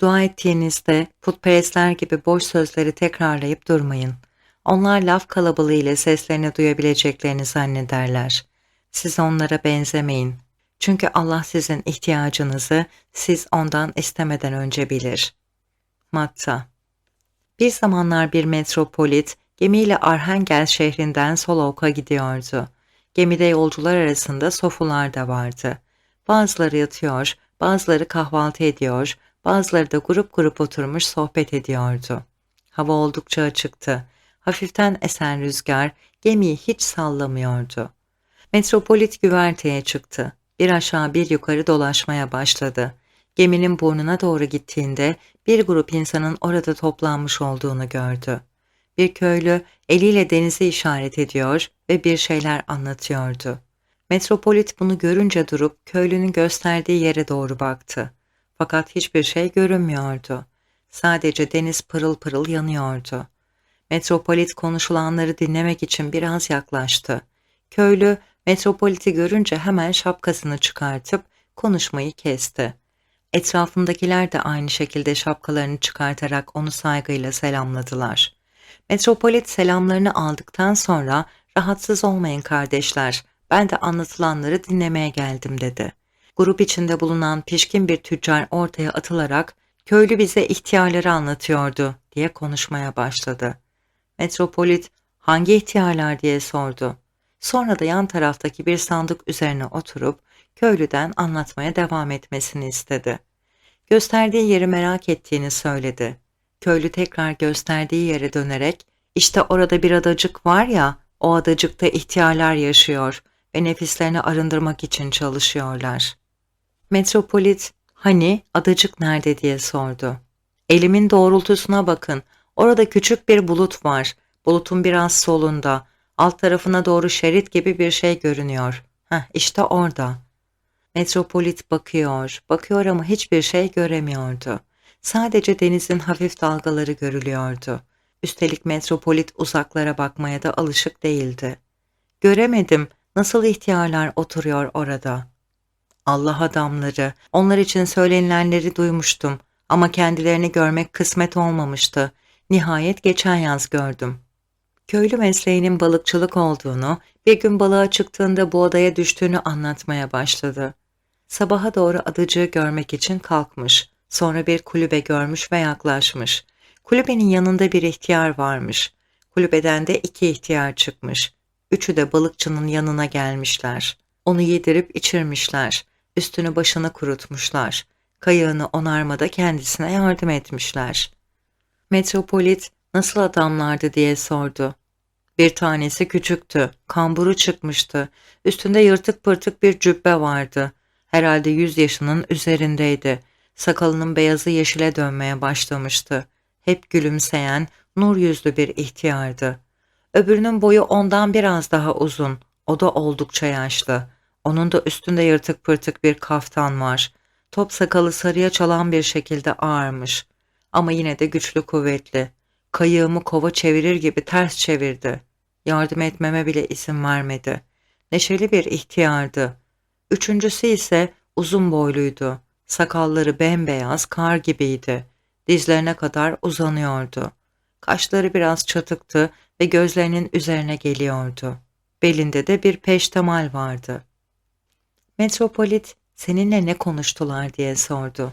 Dua ettiğinizde putperestler gibi boş sözleri tekrarlayıp durmayın. Onlar laf kalabalığı ile seslerini duyabileceklerini zannederler. Siz onlara benzemeyin. Çünkü Allah sizin ihtiyacınızı siz ondan istemeden önce bilir. Matta Bir zamanlar bir metropolit gemiyle Arhangel şehrinden Solovk'a gidiyordu. Gemide yolcular arasında sofular da vardı. Bazıları yatıyor, bazıları kahvaltı ediyor, bazıları da grup grup oturmuş sohbet ediyordu. Hava oldukça açıktı. Hafiften esen rüzgar gemiyi hiç sallamıyordu. Metropolit güverteye çıktı. Bir aşağı bir yukarı dolaşmaya başladı. Geminin burnuna doğru gittiğinde bir grup insanın orada toplanmış olduğunu gördü. Bir köylü eliyle denize işaret ediyor ve bir şeyler anlatıyordu. Metropolit bunu görünce durup köylünün gösterdiği yere doğru baktı. Fakat hiçbir şey görünmüyordu. Sadece deniz pırıl pırıl yanıyordu. Metropolit konuşulanları dinlemek için biraz yaklaştı. Köylü Metropolit'i görünce hemen şapkasını çıkartıp konuşmayı kesti. Etrafındakiler de aynı şekilde şapkalarını çıkartarak onu saygıyla selamladılar. Metropolit selamlarını aldıktan sonra rahatsız olmayın kardeşler, ben de anlatılanları dinlemeye geldim dedi. Grup içinde bulunan pişkin bir tüccar ortaya atılarak köylü bize ihtiyarları anlatıyordu diye konuşmaya başladı. Metropolit hangi ihtiyarlar diye sordu. Sonra da yan taraftaki bir sandık üzerine oturup köylüden anlatmaya devam etmesini istedi. Gösterdiği yeri merak ettiğini söyledi. Köylü tekrar gösterdiği yere dönerek işte orada bir adacık var ya o adacıkta ihtiyarlar yaşıyor ve nefislerini arındırmak için çalışıyorlar. Metropolit hani adacık nerede diye sordu. Elimin doğrultusuna bakın orada küçük bir bulut var bulutun biraz solunda alt tarafına doğru şerit gibi bir şey görünüyor. Heh işte orada. Metropolit bakıyor, bakıyor ama hiçbir şey göremiyordu. Sadece denizin hafif dalgaları görülüyordu. Üstelik metropolit uzaklara bakmaya da alışık değildi. Göremedim, nasıl ihtiyarlar oturuyor orada. Allah adamları, onlar için söylenilenleri duymuştum ama kendilerini görmek kısmet olmamıştı. Nihayet geçen yaz gördüm. Köylü mesleğinin balıkçılık olduğunu, bir gün balığa çıktığında bu adaya düştüğünü anlatmaya başladı. Sabaha doğru adacığı görmek için kalkmış. Sonra bir kulübe görmüş ve yaklaşmış. Kulübenin yanında bir ihtiyar varmış. Kulübeden de iki ihtiyar çıkmış. Üçü de balıkçının yanına gelmişler. Onu yedirip içirmişler. Üstünü başını kurutmuşlar. Kayığını onarmada kendisine yardım etmişler. Metropolit nasıl adamlardı diye sordu. Bir tanesi küçüktü, kamburu çıkmıştı. Üstünde yırtık pırtık bir cübbe vardı. Herhalde yüz yaşının üzerindeydi. Sakalının beyazı yeşile dönmeye başlamıştı. Hep gülümseyen, nur yüzlü bir ihtiyardı. Öbürünün boyu ondan biraz daha uzun. O da oldukça yaşlı. Onun da üstünde yırtık pırtık bir kaftan var. Top sakalı sarıya çalan bir şekilde ağarmış. Ama yine de güçlü kuvvetli. Kayığımı kova çevirir gibi ters çevirdi. Yardım etmeme bile izin vermedi. Neşeli bir ihtiyardı. Üçüncüsü ise uzun boyluydu. Sakalları bembeyaz kar gibiydi. Dizlerine kadar uzanıyordu. Kaşları biraz çatıktı ve gözlerinin üzerine geliyordu. Belinde de bir peştemal vardı. Metropolit seninle ne konuştular diye sordu.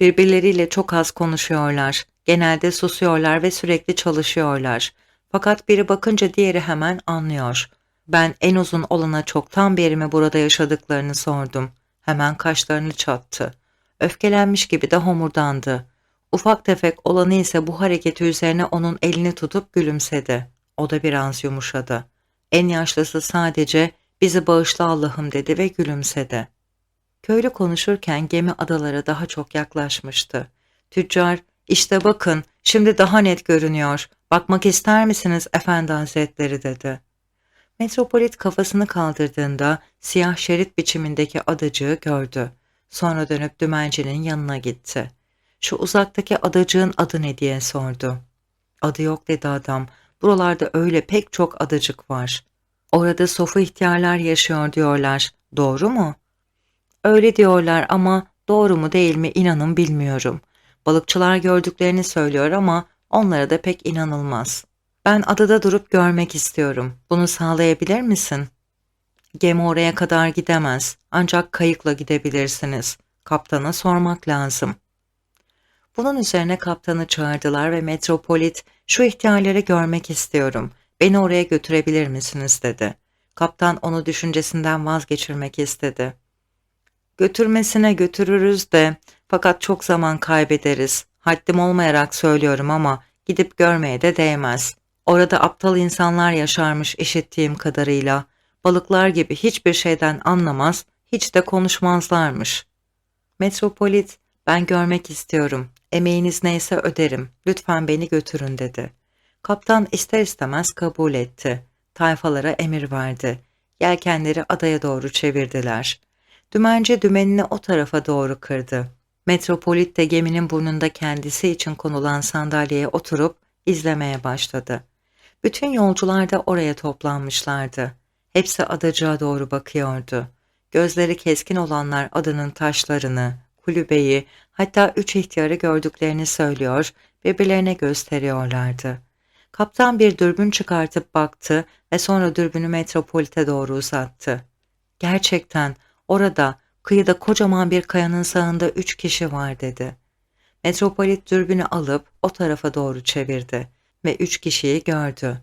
Birbirleriyle çok az konuşuyorlar. Genelde susuyorlar ve sürekli çalışıyorlar. Fakat biri bakınca diğeri hemen anlıyor. Ben en uzun olana çoktan beri mi burada yaşadıklarını sordum. Hemen kaşlarını çattı. Öfkelenmiş gibi de homurdandı. Ufak tefek olanı ise bu hareketi üzerine onun elini tutup gülümsedi. O da biraz yumuşadı. En yaşlısı sadece bizi bağışla Allah'ım dedi ve gülümsedi. Köylü konuşurken gemi adalara daha çok yaklaşmıştı. Tüccar, işte bakın şimdi daha net görünüyor. Bakmak ister misiniz efendi hazretleri dedi. Metropolit kafasını kaldırdığında siyah şerit biçimindeki adacığı gördü. Sonra dönüp dümencinin yanına gitti. Şu uzaktaki adacığın adı ne diye sordu. Adı yok dedi adam. Buralarda öyle pek çok adacık var. Orada sofu ihtiyarlar yaşıyor diyorlar. Doğru mu? Öyle diyorlar ama doğru mu değil mi inanın bilmiyorum. Balıkçılar gördüklerini söylüyor ama onlara da pek inanılmaz. Ben adada durup görmek istiyorum. Bunu sağlayabilir misin? Gemi oraya kadar gidemez. Ancak kayıkla gidebilirsiniz. Kaptana sormak lazım. Bunun üzerine kaptanı çağırdılar ve metropolit şu ihtiyarları görmek istiyorum. Beni oraya götürebilir misiniz dedi. Kaptan onu düşüncesinden vazgeçirmek istedi. Götürmesine götürürüz de fakat çok zaman kaybederiz. Haddim olmayarak söylüyorum ama gidip görmeye de değmez. Orada aptal insanlar yaşarmış işittiğim kadarıyla. Balıklar gibi hiçbir şeyden anlamaz, hiç de konuşmazlarmış. Metropolit, ben görmek istiyorum. Emeğiniz neyse öderim. Lütfen beni götürün dedi. Kaptan ister istemez kabul etti. Tayfalara emir verdi. Yelkenleri adaya doğru çevirdiler. Dümenci dümenini o tarafa doğru kırdı. Metropolit de geminin burnunda kendisi için konulan sandalyeye oturup izlemeye başladı. Bütün yolcular da oraya toplanmışlardı. Hepsi adacığa doğru bakıyordu. Gözleri keskin olanlar adanın taşlarını, kulübeyi, hatta üç ihtiyarı gördüklerini söylüyor, birbirlerine gösteriyorlardı. Kaptan bir dürbün çıkartıp baktı ve sonra dürbünü metropolite doğru uzattı. Gerçekten orada, kıyıda kocaman bir kayanın sağında üç kişi var dedi. Metropolit dürbünü alıp o tarafa doğru çevirdi ve üç kişiyi gördü.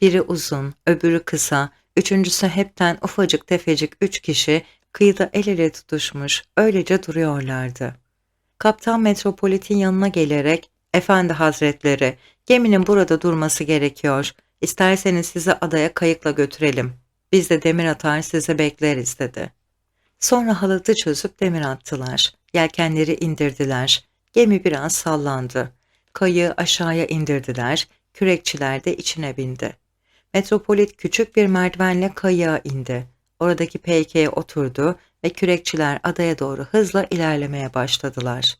Biri uzun, öbürü kısa, üçüncüsü hepten ufacık tefecik üç kişi kıyıda el ele tutuşmuş, öylece duruyorlardı. Kaptan Metropolit'in yanına gelerek, ''Efendi Hazretleri, geminin burada durması gerekiyor. İsterseniz sizi adaya kayıkla götürelim. Biz de demir atar sizi bekleriz.'' dedi. Sonra halatı çözüp demir attılar. Yelkenleri indirdiler. Gemi biraz sallandı. Kayığı aşağıya indirdiler. Kürekçiler de içine bindi. Metropolit küçük bir merdivenle kayığa indi. Oradaki peykeye oturdu ve kürekçiler adaya doğru hızla ilerlemeye başladılar.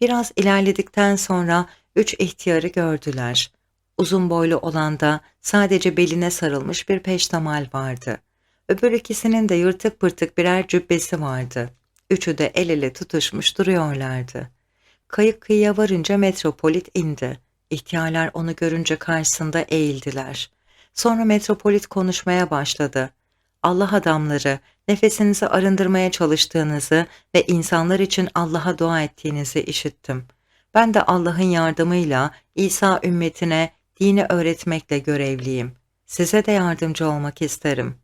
Biraz ilerledikten sonra üç ihtiyarı gördüler. Uzun boylu olan da sadece beline sarılmış bir peştemal vardı. Öbür ikisinin de yırtık pırtık birer cübbesi vardı. Üçü de el ele tutuşmuş duruyorlardı. Kayık kıyıya varınca metropolit indi. İhtiyarlar onu görünce karşısında eğildiler. Sonra metropolit konuşmaya başladı. Allah adamları, nefesinizi arındırmaya çalıştığınızı ve insanlar için Allah'a dua ettiğinizi işittim. Ben de Allah'ın yardımıyla İsa ümmetine dini öğretmekle görevliyim. Size de yardımcı olmak isterim.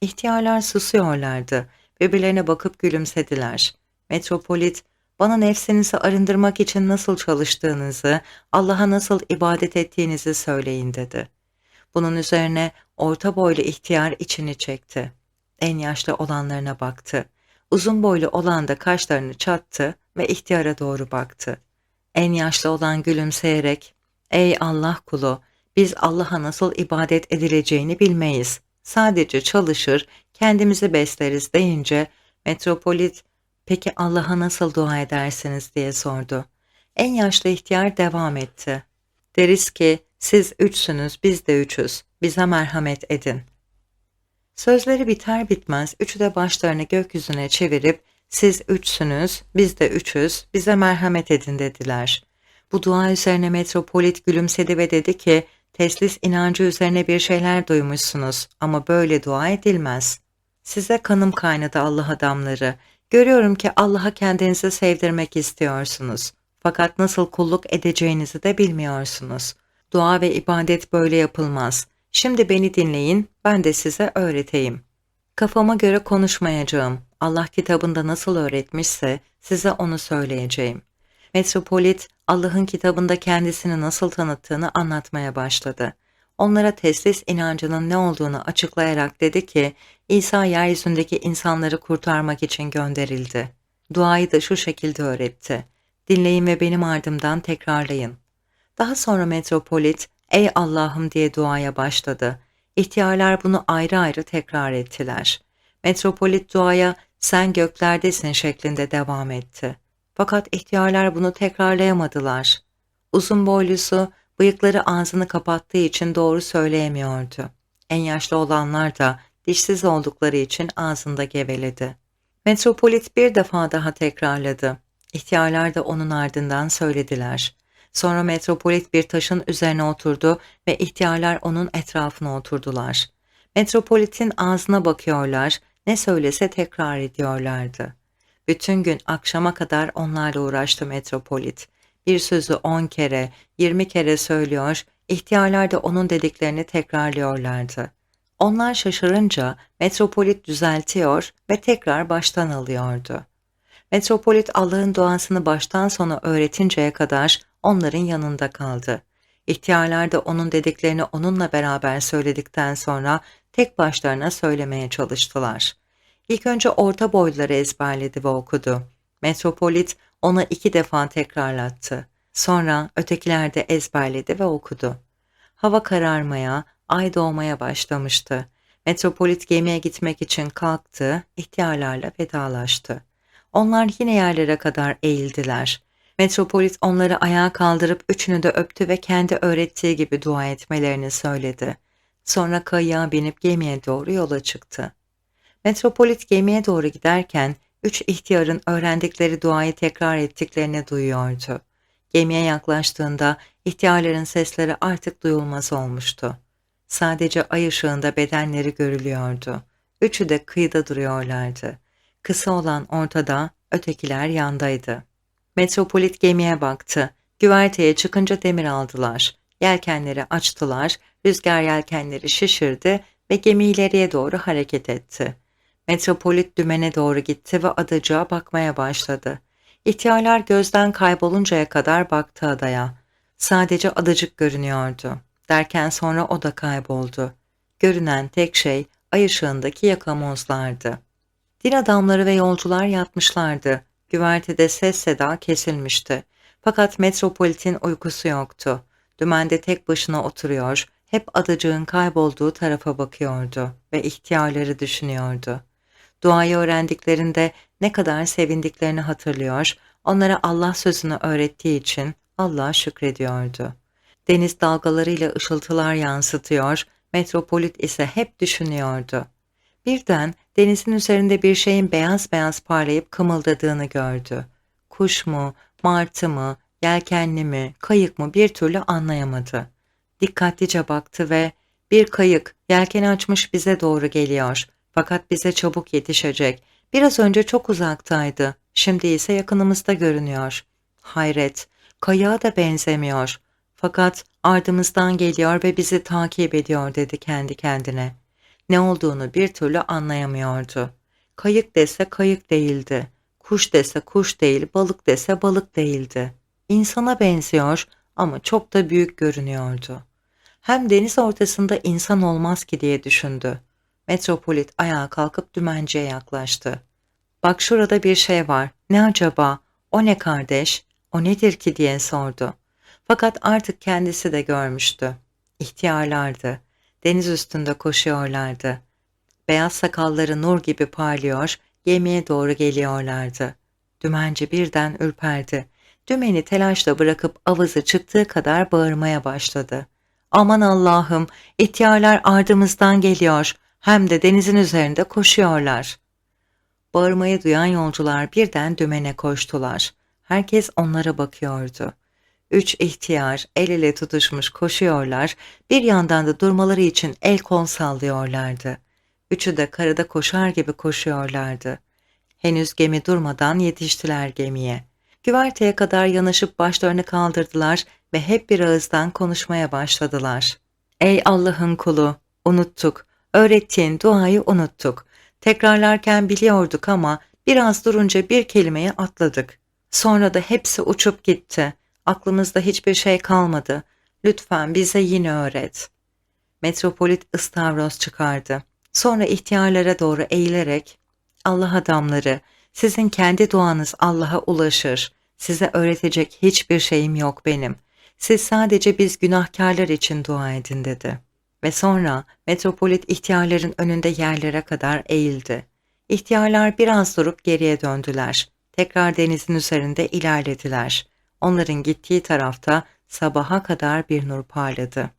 İhtiyarlar susuyorlardı. Birbirlerine bakıp gülümsediler. Metropolit, bana nefsinizi arındırmak için nasıl çalıştığınızı, Allah'a nasıl ibadet ettiğinizi söyleyin dedi. Bunun üzerine orta boylu ihtiyar içini çekti. En yaşlı olanlarına baktı. Uzun boylu olan da kaşlarını çattı ve ihtiyara doğru baktı. En yaşlı olan gülümseyerek, ''Ey Allah kulu, biz Allah'a nasıl ibadet edileceğini bilmeyiz. Sadece çalışır, kendimizi besleriz.'' deyince metropolit, ''Peki Allah'a nasıl dua edersiniz?'' diye sordu. En yaşlı ihtiyar devam etti. Deriz ki, siz üçsünüz, biz de üçüz. Bize merhamet edin. Sözleri biter bitmez üçü de başlarını gökyüzüne çevirip siz üçsünüz, biz de üçüz, bize merhamet edin dediler. Bu dua üzerine metropolit gülümsedi ve dedi ki, teslis inancı üzerine bir şeyler duymuşsunuz ama böyle dua edilmez. Size kanım kaynadı Allah adamları. Görüyorum ki Allah'a kendinizi sevdirmek istiyorsunuz. Fakat nasıl kulluk edeceğinizi de bilmiyorsunuz. Dua ve ibadet böyle yapılmaz. Şimdi beni dinleyin, ben de size öğreteyim. Kafama göre konuşmayacağım. Allah kitabında nasıl öğretmişse size onu söyleyeceğim. Metropolit, Allah'ın kitabında kendisini nasıl tanıttığını anlatmaya başladı. Onlara teslis inancının ne olduğunu açıklayarak dedi ki, İsa yeryüzündeki insanları kurtarmak için gönderildi. Duayı da şu şekilde öğretti. Dinleyin ve benim ardımdan tekrarlayın. Daha sonra metropolit, ''Ey Allah'ım'' diye duaya başladı. İhtiyarlar bunu ayrı ayrı tekrar ettiler. Metropolit duaya ''Sen göklerdesin'' şeklinde devam etti. Fakat ihtiyarlar bunu tekrarlayamadılar. Uzun boylusu, bıyıkları ağzını kapattığı için doğru söyleyemiyordu. En yaşlı olanlar da dişsiz oldukları için ağzında geveledi. Metropolit bir defa daha tekrarladı. İhtiyarlar da onun ardından söylediler. Sonra metropolit bir taşın üzerine oturdu ve ihtiyarlar onun etrafına oturdular. Metropolitin ağzına bakıyorlar, ne söylese tekrar ediyorlardı. Bütün gün akşama kadar onlarla uğraştı metropolit. Bir sözü on kere, yirmi kere söylüyor, ihtiyarlar da onun dediklerini tekrarlıyorlardı. Onlar şaşırınca metropolit düzeltiyor ve tekrar baştan alıyordu. Metropolit Allah'ın duasını baştan sona öğretinceye kadar onların yanında kaldı. İhtiyarlar da onun dediklerini onunla beraber söyledikten sonra tek başlarına söylemeye çalıştılar. İlk önce orta boyluları ezberledi ve okudu. Metropolit ona iki defa tekrarlattı. Sonra ötekiler de ezberledi ve okudu. Hava kararmaya, ay doğmaya başlamıştı. Metropolit gemiye gitmek için kalktı, ihtiyarlarla vedalaştı. Onlar yine yerlere kadar eğildiler. Metropolit onları ayağa kaldırıp üçünü de öptü ve kendi öğrettiği gibi dua etmelerini söyledi. Sonra kayığa binip gemiye doğru yola çıktı. Metropolit gemiye doğru giderken üç ihtiyarın öğrendikleri duayı tekrar ettiklerini duyuyordu. Gemiye yaklaştığında ihtiyarların sesleri artık duyulmaz olmuştu. Sadece ay ışığında bedenleri görülüyordu. Üçü de kıyıda duruyorlardı. Kısa olan ortada, ötekiler yandaydı. Metropolit gemiye baktı. Güverteye çıkınca demir aldılar. Yelkenleri açtılar, rüzgar yelkenleri şişirdi ve gemi ileriye doğru hareket etti. Metropolit dümene doğru gitti ve adacığa bakmaya başladı. İhtiyarlar gözden kayboluncaya kadar baktı adaya. Sadece adacık görünüyordu. Derken sonra o da kayboldu. Görünen tek şey ay ışığındaki yakamozlardı. Din adamları ve yolcular yatmışlardı. Güvertede ses seda kesilmişti. Fakat metropolitin uykusu yoktu. Dümende tek başına oturuyor, hep adacığın kaybolduğu tarafa bakıyordu ve ihtiyarları düşünüyordu. Duayı öğrendiklerinde ne kadar sevindiklerini hatırlıyor, onlara Allah sözünü öğrettiği için Allah'a şükrediyordu. Deniz dalgalarıyla ışıltılar yansıtıyor, metropolit ise hep düşünüyordu. Birden denizin üzerinde bir şeyin beyaz beyaz parlayıp kımıldadığını gördü. Kuş mu, martı mı, yelkenli mi, kayık mı bir türlü anlayamadı. Dikkatlice baktı ve bir kayık yelkeni açmış bize doğru geliyor. Fakat bize çabuk yetişecek. Biraz önce çok uzaktaydı. Şimdi ise yakınımızda görünüyor. Hayret, kayığa da benzemiyor. Fakat ardımızdan geliyor ve bizi takip ediyor dedi kendi kendine. Ne olduğunu bir türlü anlayamıyordu. Kayık dese kayık değildi. Kuş dese kuş değil, balık dese balık değildi. İnsana benziyor ama çok da büyük görünüyordu. Hem deniz ortasında insan olmaz ki diye düşündü. Metropolit ayağa kalkıp dümenciye yaklaştı. Bak şurada bir şey var. Ne acaba? O ne kardeş? O nedir ki diye sordu. Fakat artık kendisi de görmüştü. İhtiyarlardı. Deniz üstünde koşuyorlardı. Beyaz sakalları nur gibi parlıyor, gemiye doğru geliyorlardı. Dümenci birden ürperdi. Dümeni telaşla bırakıp avızı çıktığı kadar bağırmaya başladı. Aman Allah'ım, ihtiyarlar ardımızdan geliyor, hem de denizin üzerinde koşuyorlar. Bağırmayı duyan yolcular birden dümene koştular. Herkes onlara bakıyordu. Üç ihtiyar el ele tutuşmuş koşuyorlar, bir yandan da durmaları için el kol sallıyorlardı. Üçü de karada koşar gibi koşuyorlardı. Henüz gemi durmadan yetiştiler gemiye. Güverteye kadar yanaşıp başlarını kaldırdılar ve hep bir ağızdan konuşmaya başladılar. Ey Allah'ın kulu, unuttuk, öğrettiğin duayı unuttuk. Tekrarlarken biliyorduk ama biraz durunca bir kelimeyi atladık. Sonra da hepsi uçup gitti. Aklımızda hiçbir şey kalmadı. Lütfen bize yine öğret. Metropolit ıstavroz çıkardı. Sonra ihtiyarlara doğru eğilerek, Allah adamları, sizin kendi duanız Allah'a ulaşır. Size öğretecek hiçbir şeyim yok benim. Siz sadece biz günahkarlar için dua edin dedi. Ve sonra metropolit ihtiyarların önünde yerlere kadar eğildi. İhtiyarlar biraz durup geriye döndüler. Tekrar denizin üzerinde ilerlediler. Onların gittiği tarafta sabaha kadar bir nur parladı.